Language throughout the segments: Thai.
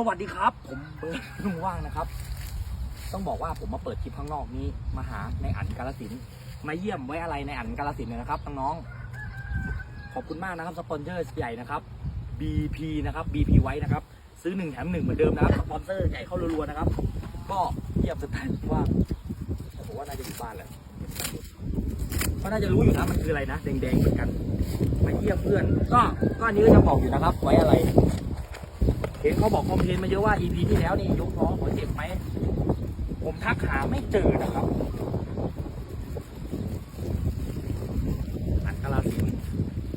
สวัสดีครับ ผมเบิร์ดลุงว่างนะครับ ต้องบอกว่าผมมาเปิดคลิปข้างนอกนี้ มาหาในอันกาลสินมาเยี่ยมไว้อะไรในอันกาลสินเลยนะครับน้องๆขอบคุณมากนะครับสปอนเซอร์ใหญ่นะครับ BP นะครับ BP ไว้นะครับ ซื้อหนึ่งแถมหนึ่งเหมือนเดิมนะครับสปอนเซอร์ใหญ่เข้ารัวๆนะครับ ก็เยี่ยมสไตล์ว่าผมว่าน่าจะอยู่บ้านแหละก็น่าจะรู้อยู่นะมันคืออะไรนะแดงๆเหมือนกันมาเยี่ยมเพื่อน ก็ก็อันนี้ก็จะบอกอยู่นะครับ ไว้อะไร ห็นเขาบอกคอมเพลนมาเยอะว่า EP ที่แล้วนี่ยกล้อหัวเจ็บไหม ผมทักหาไม่เจอนะครับอันกาสิน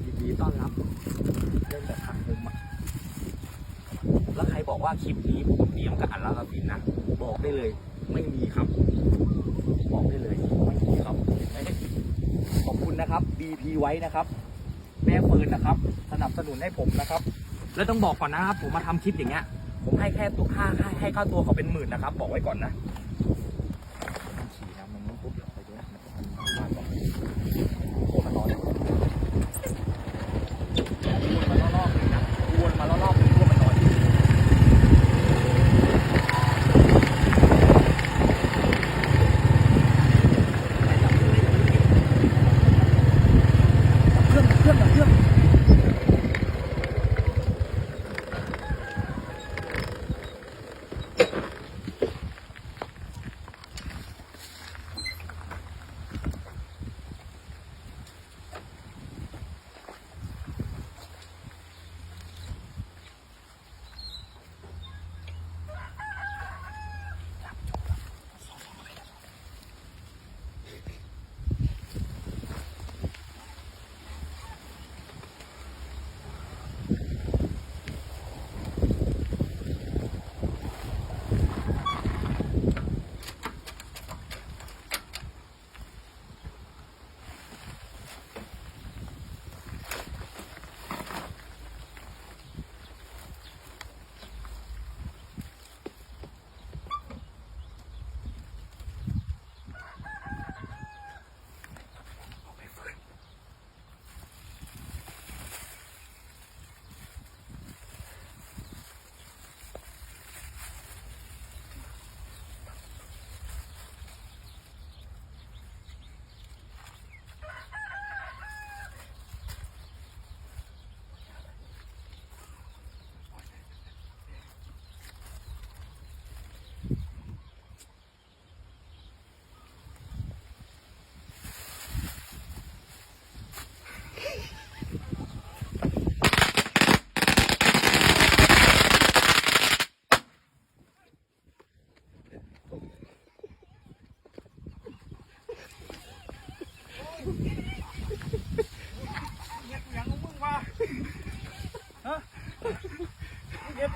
ยินดีต้อนรับเริ่มจากทางผมอะแล้วใครบอกว่าคลิปนี้ผมเตรียมกับอันกาลสินนะบอกได้เลย ไม่มีครับ บอกได้เลยไม่มีครับขอบคุณนะครับ BP ไว้นะครับ แม่เฟิร์นนะครับ สนับสนุนให้ผมนะครับ แล้วต้องบอกก่อนนะครับผมมาทำคลิปอย่างเงี้ย ผมให้แค่ตัวค่าให้ให้ค่าตัวเขาเป็นหมื่นนะครับ บอกไว้ก่อนนะ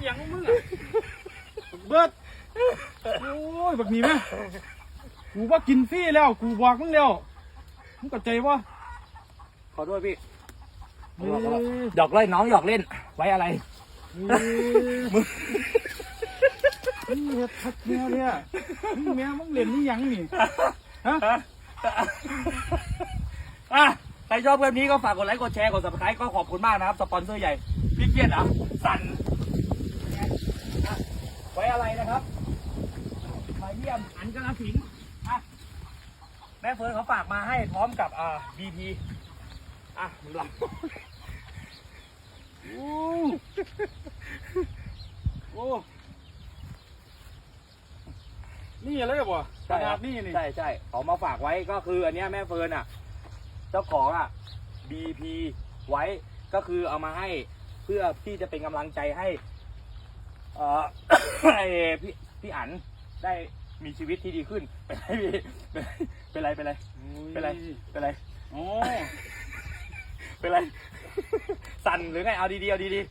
สียงของมึงอะเบิดโอ้ยแบบนี้ไหมกูว่ากินฟรีแล้ว กูบอกมึงแล้วมึงเข้าใจปะขอโทษพี่เฮ้ยหยอกเล่นน้องหยอกเล่น ไว้อะไร มึงมึงเฮ็ดทักแม่เลยอะมึงแม่มึงเล่นนี่ยังนี่ฮะ อะใครชอบเพื่อนนี้ก็ฝากกดไลค์กดแชร์กด subscribe ก็ขอบคุณมากนะครับ สปอนเซอร์ใหญ่ พี่เกียรติอะสั่นอะ ไว้อะไรนะครับมาเยี่ยมอันกระสินอะแม่เฟิร์นเขาฝากมาให้พร้อมกับอ่า BP อะมึงลองโอ้โอ้นี่อะไรบ่ขนาดนี้นี่ใช่ใช่เขามาฝากไว้ก็คืออันเนี้ยแม่เฟิร์นอะ เจ้าของอะ BP ไว้ก็คือเอามาให้เพื่อที่จะเป็นกำลังใจให้ เอ่อ ไอ้พี่พี่อันได้มีชีวิตที่ดีขึ้น เป็นไรพี่เป็นไรเป็นไรเป็นไรเป็นไรโอ้เป็นไร สั่นหรือไงเอาดีๆเอาดี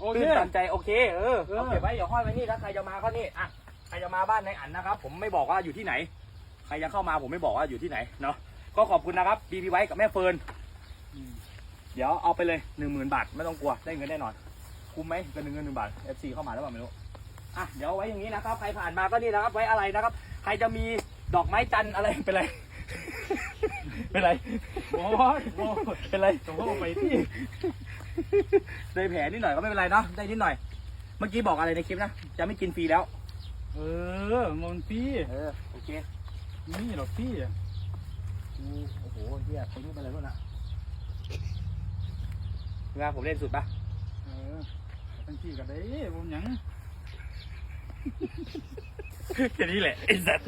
โอๆเคตื่นตันใจโอเคเออเออเอาเก็บไว้เดี๋ยวห้อยไว้นี่ถ้าใครจะมาก็นี่อะใครจะมาบ้านในอันนะครับ ผมไม่บอกว่าอยู่ที่ไหน ใครจะเข้ามาผมไม่บอกว่าอยู่ที่ไหนเนาะก็ขอบคุณนะครับ BP ไว้กับแม่เฟิร์นอืมเดี๋ยวเอาไปเลยหนึ่งหมื่นบาทไม่ต้องกลัวได้เงินแน่นอน คุ้มไหมเงินหนึ่งเงินหนึ่งบาท FC เข้ามาแล้วเปล่าไม่รู้อะเดี๋ยวไว้อย่างนี้นะครับ ใครผ่านมาก็นี่นะครับ ไว้อะไรนะครับ ใครจะมีดอกไม้จันอะไรเป็นไร เป็นไรโอ้ยโอ้ยเป็นไรส่งเข้ไปที่ได้แผลนิดหน่อยก็ไม่เป็นไรเนาะได้นิดหน่อย เมื่อกี้บอกอะไรในคลิปนะจะไม่กินฟรีแล้ว เออมันพี่เออโอเคนี่หรอกพี่โอ้โหเฮียคนนี้เป็นอะไรบ้างนะเวลาผมเล่นสุดปะ ทั้งที่ก็ได้ผมยัง แค่นี้แหละไอ้สัตว์